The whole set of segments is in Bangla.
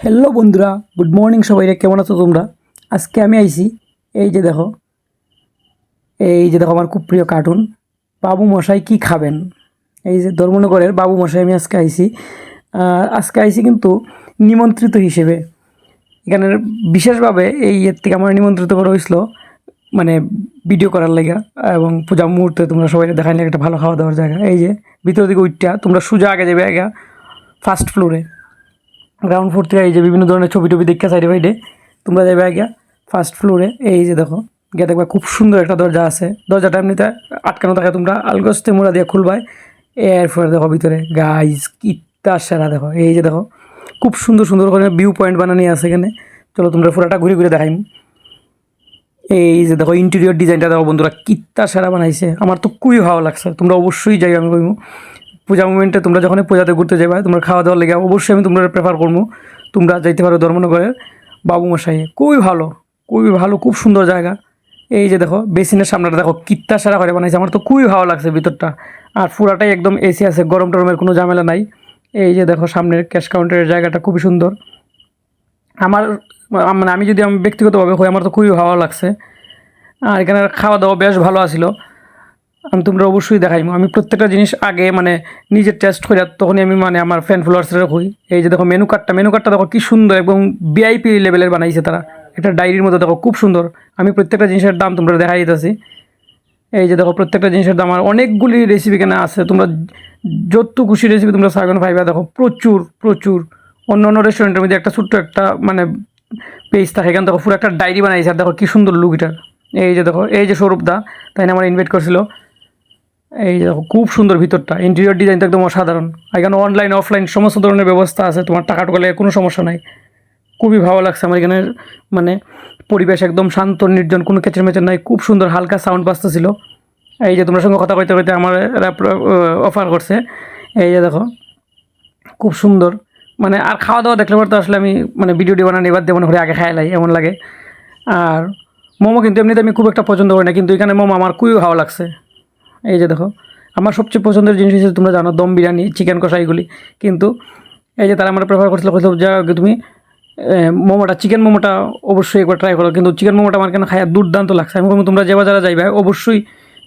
হ্যালো বন্ধুরা। গুড মর্নিং সবাই কেমন আছো তোমরা? আজকে আমি আইছি এই যে দেখো এই যে দেখো আমার খুব প্রিয় কার্টুন বাবু মশাই কি খাবেন? এই যে ধর্মনগরের বাবু মশাই আমি আজকে আহ, আজকে আইছি কিন্তু নিমন্ত্রিত হিসেবে। এখানের বিশেষভাবে এই এর থেকে আমার নিমন্ত্রিত করা হয়েছিল মানে ভিডিও করার লাগা এবং পূজা মুহূর্তে তোমরা সবাই দেখাই লাগে একটা ভালো খাওয়া দাওয়ার জায়গা। এই যে ভিতর দিকে উঠটা তোমরা সোজা আগে যাবে আগে ফার্স্ট ফ্লোরে গ্রাউন্ড ফ্লোর থেকে এই যে বিভিন্ন ধরনের ছবি টবি দেখে সাইডে ফাইডে তোমরা যাবে আগে ফার্স্ট ফ্লোরে এই যে দেখো, গিয়ে দেখবা খুব সুন্দর একটা দরজা আছে। দরজাটা এমনিতে আটকানো থাকে তোমরা, আলগস্তে মোড়া দিয়ে খুলবাই। এরপরে দেখো ভিতরে গাইজ কিত্তা সেরা দেখো। এই যে দেখো, খুব সুন্দর সুন্দর করে ভিউ পয়েন্ট বানানি আছে এখানে। চলো তোমরা পুরাটা ঘুরে ঘুরে দেখাইম। এই যে দেখো ইন্টেরিয়র ডিজাইনটা দেখো বন্ধুরা কিত্তা সেরা বানাইছে। আমার তো খুবই ভালো লাগছে। তোমরা অবশ্যই যাই আমি কইমু। পূজা মুমেন্টে তোমরা যখন পূজাতে ঘুরতে যাবে তোমরা খাওয়া দাওয়ার লেগে অবশ্যই আমি তোমরা প্রেফার করব তোমরা যাইতে পারো ধর্মনগরের বাবু মশাই। খুবই ভালো খুবই ভালো, খুব সুন্দর জায়গা। এই যে দেখো, বেসিনের সামনেটা দেখো, কিত্তা সারা করে বানাইছে। আমার তো খুবই ভালো লাগছে ভিতরটা। আর পুরাটাই একদম এসি আছে, গরম টরমের কোনো ঝামেলা নাই। এই যে দেখো, সামনের ক্যাশ কাউন্টারের জায়গাটা খুবই সুন্দর। আমার মানে আমি যদি আমি ব্যক্তিগতভাবে হই, আমার তো খুবই ভালো লাগছে। আর এখানে খাওয়া দাওয়া বেশ ভালো আছিল। আমি তোমরা অবশ্যই দেখাইমো আমি প্রত্যেকটা জিনিস আগে মানে নিজে টেস্ট করে তখনই আমি মানে আমার ফ্যান ফলোয়ার্সরা হই এই যে দেখো মেনু কার্ডটা মেনু কার্ডটা দেখো কি সুন্দর এবং ভিআইপি লেভেলের বানাইছে তারা। একটা ডায়েরির মতো দেখো খুব সুন্দর। আমি প্রত্যেকটা জিনিসের দাম তোমরা দেখাই দিতেছি। এই যে দেখো প্রত্যেকটা জিনিসের দাম, আর অনেকগুলি রেসিপি কেনা আছে। তোমরা যত খুশি রেসিপি তোমরা সাগন ফাইবা দেখো, প্রচুর প্রচুর। অন্য অন্য রেস্টুরেন্টের মধ্যে একটা ছোট্ট একটা মানে পেজ থাকে, এখান দেখো পুরো একটা ডায়েরি বানাইছে, আর দেখো কি সুন্দর লুক এটার এই যে দেখো, এই যে সৌরভ দা তাই না, আমার ইনভাইট করছিল। এই দেখো, খুব সুন্দর ভিতরটা। ইন্টেরিয়র ডিজাইন একদম অসাধারণ। এখানে অনলাইন অফলাইন সমস্ত ধরনের ব্যবস্থা আছে। তোমার টাকা টোকালে কোনো সমস্যা নাই। খুবই ভালো লাগছে আমার এখানে মানে পরিবেশ একদম শান্ত, নির্জন, কোনো কেচের মেচের নাই। খুব সুন্দর, হালকা সাউন্ড বাজতেছিল। এই যে তোমার সঙ্গে কথা কইতে কইতে আমার অফার করছে। এই যে দেখো, খুব সুন্দর। মানে আর খাওয়া দাওয়া দেখলে পর তো আসলে আমি মানে ভিডিওটি বানানি এবার দেবো না করে আগে খাই লাই, এমন লাগে। আর মোমো কিন্তু এমনিতে আমি খুব একটা পছন্দ করি না, কিন্তু এখানে মোমো আমার খুবই ভালো লাগছে। এই যে দেখো, আমার সবচেয়ে পছন্দের জিনিস হিসেবে তোমরা জানো, দম বিরিয়ানি চিকেন কষা এগুলি কিন্তু এই যে তারা আমরা প্রেফার করছিল করছিল যা তুমি মোমোটা চিকেন মোমোটা অবশ্যই একবার ট্রাই করো। কিন্তু চিকেন মোমোটা আমার কেন খায় দুর্দান্ত লাগছে। আমি বলব, তোমরা যে বাজারে যাইবে, অবশ্যই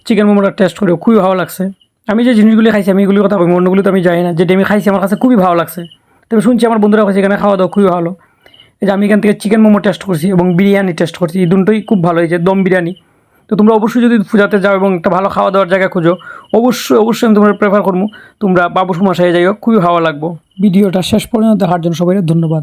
চিকেন মোমোটা টেস্ট করো খুবই ভালো লাগছে। আমি যে জিনিসগুলি খাইছি, আমি এগুলির কথা কই অন্যগুলি তো আমি যাই না। যেটা আমি খাইছি, আমার কাছে খুবই ভালো লাগছে। তবে শুনছি আমার বন্ধুরা কাছে এখানে খাওয়া দাওয়া খুবই ভালো। এই যে আমি এখান থেকে চিকেন মোমো টেস্ট করছি এবং বিরিয়ানি টেস্ট করছি। এই দুটোই খুব ভালো হয়েছে দম বিরিয়ানি। তো তোমরা অবশ্যই যদি পূজাতে যাও এবং একটা ভালো খাওয়া দাওয়ার জায়গা খুঁজো, অবশ্যই অবশ্যই আমি তোমরা প্রেফার করব। তোমরা বাবু মশাই, যাই হোক, খুবই ভালো লাগবো। ভিডিওটা শেষ পর্যন্ত দেখার জন্য সবাই ধন্যবাদ।